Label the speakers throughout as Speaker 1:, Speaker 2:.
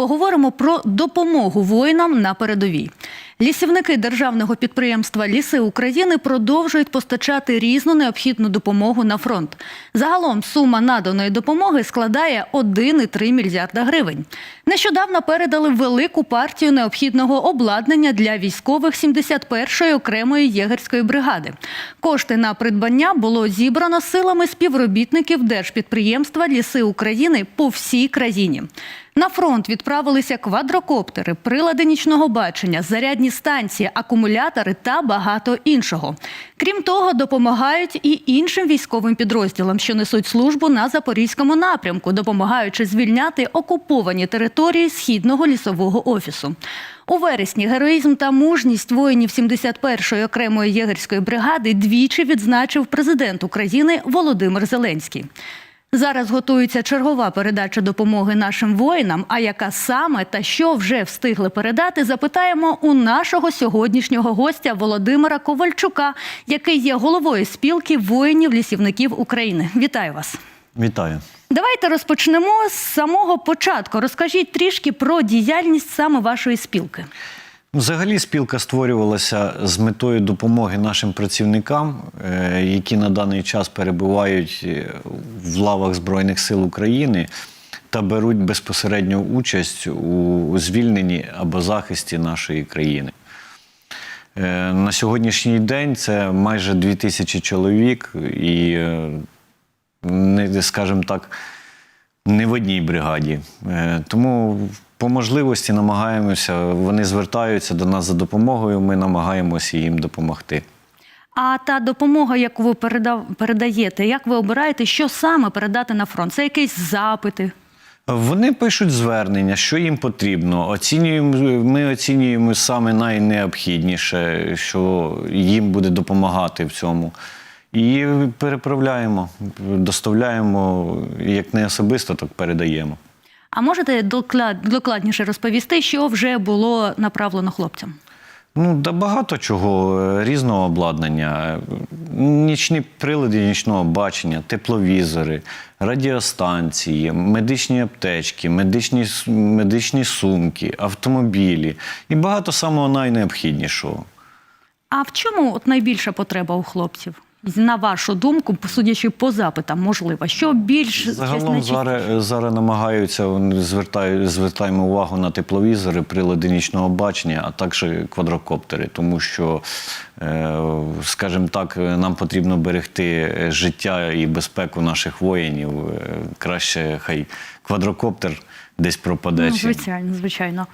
Speaker 1: поговоримо про допомогу воїнам на передовій. Лісівники державного підприємства Ліси України продовжують постачати різну необхідну допомогу на фронт. Загалом сума наданої допомоги складає 1,3 мільярда гривень. Нещодавно передали велику партію необхідного обладнання для військових 71-ї окремої єгерської бригади. Кошти на придбання було зібрано силами співробітників держпідприємства Ліси України по всій країні. На фронт відправилися квадрокоптери, прилади нічного бачення, зарядні станції, акумулятори та багато іншого. Крім того, допомагають і іншим військовим підрозділам, що несуть службу на запорізькому напрямку, допомагаючи звільняти окуповані території східного лісового офісу. У вересні героїзм та мужність воїнів 71-ї окремої єгерської бригади двічі відзначив президент України Володимир Зеленський. Зараз готується чергова передача допомоги нашим воїнам. А яка саме та що вже встигли передати, запитаємо у нашого сьогоднішнього гостя Володимира Ковальчука, який є головою спілки воїнів-лісівників України. Вітаю вас!
Speaker 2: Вітаю.
Speaker 1: Давайте розпочнемо з самого початку. Розкажіть трішки про діяльність саме вашої спілки.
Speaker 2: Взагалі спілка створювалася з метою допомоги нашим працівникам, е, які на даний час перебувають е, в лавах Збройних сил України та беруть безпосередню участь у звільненні або захисті нашої країни. Е, На сьогоднішній день це майже 2000 чоловік, і, скажімо так, не в одній бригаді. Тому по можливості намагаємося, вони звертаються до нас за допомогою, ми намагаємося їм допомогти.
Speaker 1: А та допомога, яку ви передаєте, як ви обираєте, що саме передати на фронт? Це якісь запити?
Speaker 2: Вони пишуть звернення, що їм потрібно. Оцінюємо, ми оцінюємо саме найнеобхідніше, що їм буде допомагати в цьому. І переправляємо, доставляємо як не особисто, так передаємо.
Speaker 1: А можете доклад, докладніше розповісти, що вже було направлено хлопцям?
Speaker 2: Ну, да багато чого е, різного обладнання, нічні прилади нічного бачення, тепловізори, радіостанції, медичні аптечки, медичні, медичні сумки, автомобілі і багато самого найнеобхіднішого.
Speaker 1: А в чому от найбільша потреба у хлопців? На вашу думку, судячи по запитам, можливо, що більш
Speaker 2: Загалом зараз, зараз намагаються, вони звертають, звертаємо увагу на тепловізори, прилади нічного бачення, а також квадрокоптери, тому що, е, скажімо так, нам потрібно берегти життя і безпеку наших воїнів. Е, Краще хай квадрокоптер десь пропаде.
Speaker 1: Ну, звичайно, звичайно.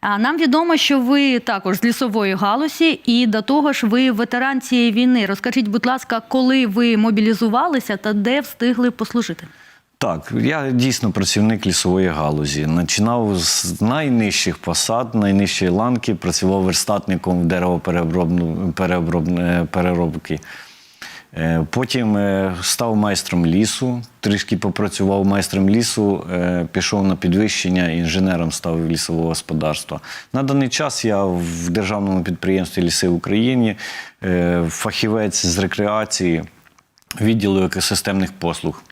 Speaker 1: А нам відомо, що ви також з лісової галузі, і до того ж, ви ветеран цієї війни. Розкажіть, будь ласка, коли ви мобілізувалися та де встигли послужити?
Speaker 2: Так, я дійсно працівник лісової галузі. Починав з найнижчих посад, найнижчої ланки, працював верстатником дерево переробки. Е, Потім е, став майстром лісу, трішки попрацював майстром лісу, е, пішов на підвищення, інженером став лісового господарства. На даний час я в державному підприємстві Ліси України, фахівець з рекреації, відділу екосистемних послуг.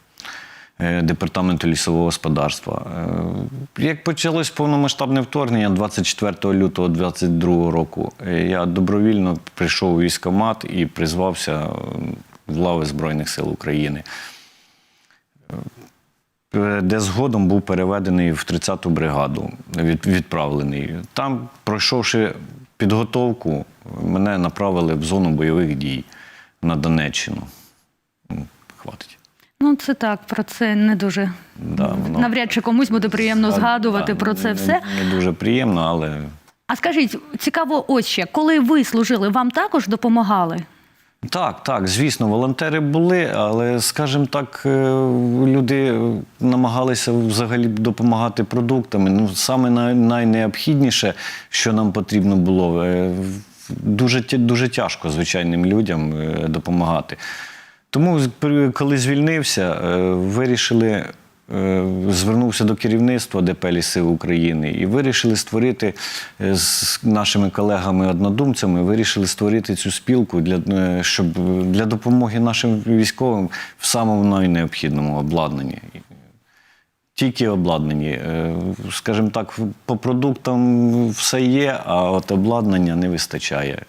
Speaker 2: Департаменту лісового господарства. Як почалось повномасштабне вторгнення 24 лютого 2022 року, я добровільно прийшов у військкомат і призвався в лави Збройних сил України, Е, де згодом був переведений в 30-ту бригаду, відправлений. Там, пройшовши підготовку, мене направили в зону бойових дій на Донеччину. Хватить.
Speaker 1: Ну, це так, про це не дуже
Speaker 2: Да, воно-
Speaker 1: навряд чи комусь буде приємно згадувати
Speaker 2: Да,
Speaker 1: про це
Speaker 2: не-
Speaker 1: все.
Speaker 2: Не дуже приємно, але
Speaker 1: А скажіть, цікаво, ось ще, коли ви служили, вам також допомагали?
Speaker 2: Так, так, звісно, волонтери були, але, скажімо так, е, люди намагалися взагалі допомагати продуктами. Ну, саме най- найнеобхідніше, що нам потрібно було, е, дуже, дуже тяжко звичайним людям е, допомагати. Тому, коли звільнився, вирішили. Е, Звернувся до керівництва ДП «Ліси України і вирішили створити е, з нашими колегами-однодумцями, вирішили створити цю спілку для, е, щоб, для допомоги нашим військовим в самому найнеобхідному обладнанні. тільки обладнані. Скажімо так, по продуктам все є, а от обладнання не вистачає.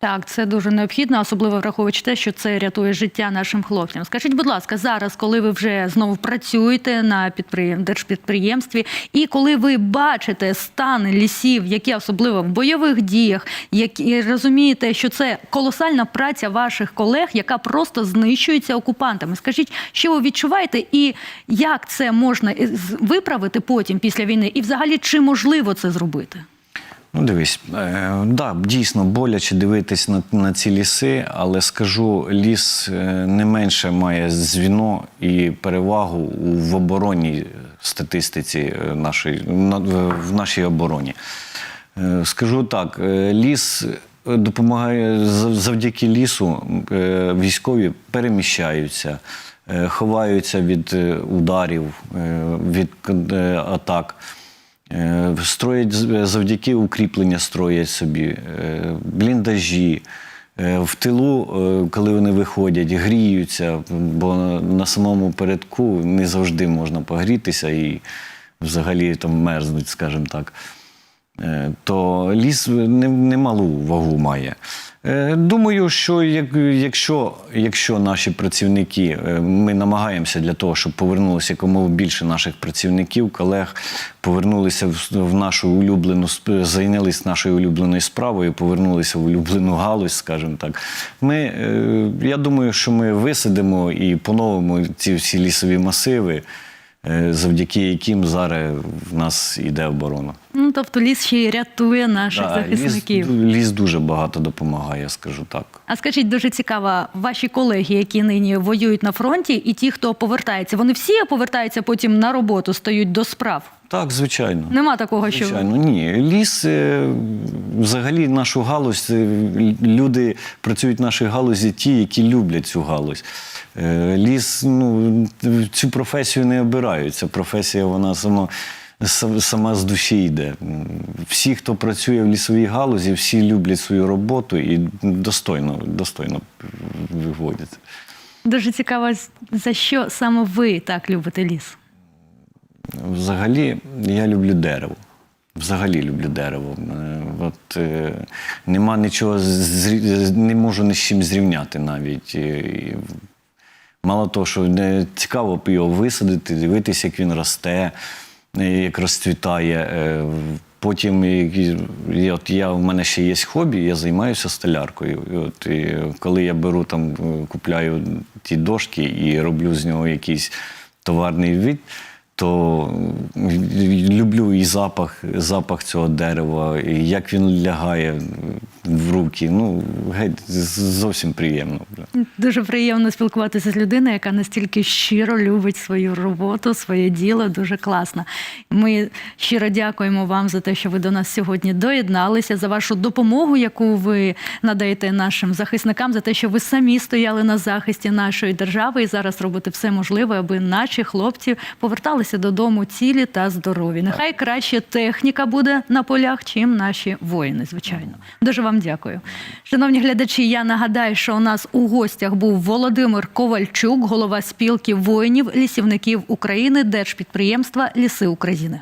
Speaker 1: Так, це дуже необхідно, особливо враховуючи те, що це рятує життя нашим хлопцям. Скажіть, будь ласка, зараз, коли ви вже знову працюєте на підприєм... держпідприємстві, і коли ви бачите стан лісів, які особливо в бойових діях, які розумієте, що це колосальна праця ваших колег, яка просто знищується окупантами. Скажіть, що ви відчуваєте, і як це можна з- виправити потім після війни, і взагалі чи можливо це зробити?
Speaker 2: Ну, дивись, е, да, дійсно боляче дивитись на, на ці ліси, але скажу, ліс е, не менше має звіно і перевагу в оборонній статистиці е, нашої, в нашій обороні. Е, Скажу так, ліс допомагає завдяки лісу військові переміщаються, ховаються від ударів, від атак. Е, Строять завдяки укріплення строять собі, е, бліндажі. Е, В тилу, коли вони виходять, гріються, бо на- самому передку не завжди можна погрітися і взагалі там мерзнуть, скажімо так. То ліс немалу вагу має. Е, Думаю, що як- якщо, якщо наші працівники, е, ми намагаємося для того, щоб повернулося якомога більше наших працівників, колег, повернулися в, нашу улюблену зайнялись нашою улюбленою справою, повернулися в улюблену галузь, скажімо так. Ми, е, я думаю, що ми висадимо і поновимо ці всі лісові масиви, завдяки яким зараз в нас іде оборона.
Speaker 1: Ну тобто ліс ще й рятує наших
Speaker 2: Да,
Speaker 1: захисників.
Speaker 2: Ліс, ліс дуже багато допомагає, скажу так.
Speaker 1: А скажіть, дуже цікаво, ваші колеги, які нині воюють на фронті, і ті, хто повертається, вони всі повертаються потім на роботу, стають до справ.
Speaker 2: Так, звичайно.
Speaker 1: Нема такого, що
Speaker 2: Звичайно, ні. Ліс, е, взагалі, нашу галузь, е, люди працюють в нашій галузі ті, які люблять цю галузь. Е, Ліс, ну, цю професію не обирають. Ця професія, вона сама, са- сама з душі йде. Всі, хто працює в лісовій галузі, всі люблять свою роботу і достойно, достойно виводять.
Speaker 1: дуже цікаво, за що саме ви так любите ліс?
Speaker 2: Взагалі, я люблю дерево. Взагалі люблю дерево. Е, От, е, нема нічого, зрі- не можу ні з чим зрівняти навіть. І, і мало того, що не цікаво його висадити, дивитися, як він росте, е, як розцвітає. Е, Потім, і- от я, в мене ще є хобі, я займаюся столяркою. І от, і коли я беру там, е, купляю ті дошки і роблю з нього якийсь товарний від, то люблю і запах, запах цього дерева, і як він лягає в руки. Ну, геть зовсім приємно.
Speaker 1: Дуже приємно спілкуватися з людиною, яка настільки щиро любить свою роботу, своє діло. Дуже класно. Ми щиро дякуємо вам за те, що ви до нас сьогодні доєдналися, за вашу допомогу, яку ви надаєте нашим захисникам, за те, що ви самі стояли на захисті нашої держави і зараз робите все можливе, аби наші хлопці поверталися додому цілі та здорові. Нехай краще техніка буде на полях, чим наші воїни, звичайно. Дуже вам дякую. Шановні глядачі, я нагадаю, що у нас у гостях був Володимир Ковальчук, голова спілки воїнів, лісівників України, держпідприємства Ліси України.